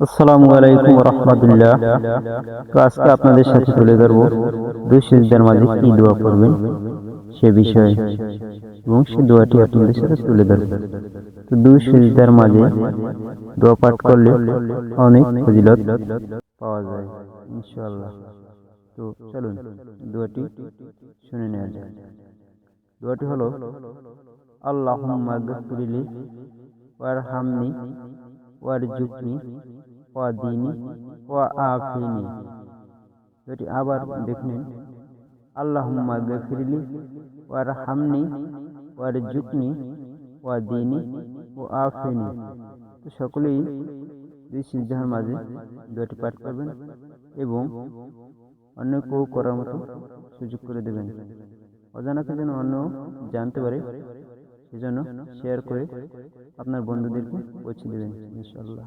আসসালামু আলাইকুম রহমতুল্লাহ। তো আজকে আপনাদের সাথে তুলে ধরবো দুই সিজদার মাঝে কি দোয়া করবেন সে বিষয়ে। এবং সে দোয়াটি আপনাদের সাথে তুলে ধরবো। তো দুই সিজদার মাঝে দোয়া পাঠ করলে অনেক ফজিলত পাওয়া যায়, ইনশাআল্লাহ। তো চলুন, দোয়াটি শুনে নেওয়া যায় দোয়াটি হলো, আল্লাহুম্মা গফিরলি ওয়ারহামনি ওয়ারজুকনি ওয়াদিনি ওয়া আফিনি এটি আবার দেখলেন আল্লাহুম্মা গফিরলি, ওয়ারহামনি ওয়ারজুকনি ওয়াদিনি ও আফিনি তো সকলেই দুই সিজদার মাঝে দুটি পাঠ করবেন এবং অন্য কেউ করার মতো সুযোগ করে দেবেন। অজানাকে যেন অন্য জানতে পারে, সেজন্য শেয়ার করে আপনার বন্ধুদেরকে পৌঁছে দেবেন ইনশাল্লাহ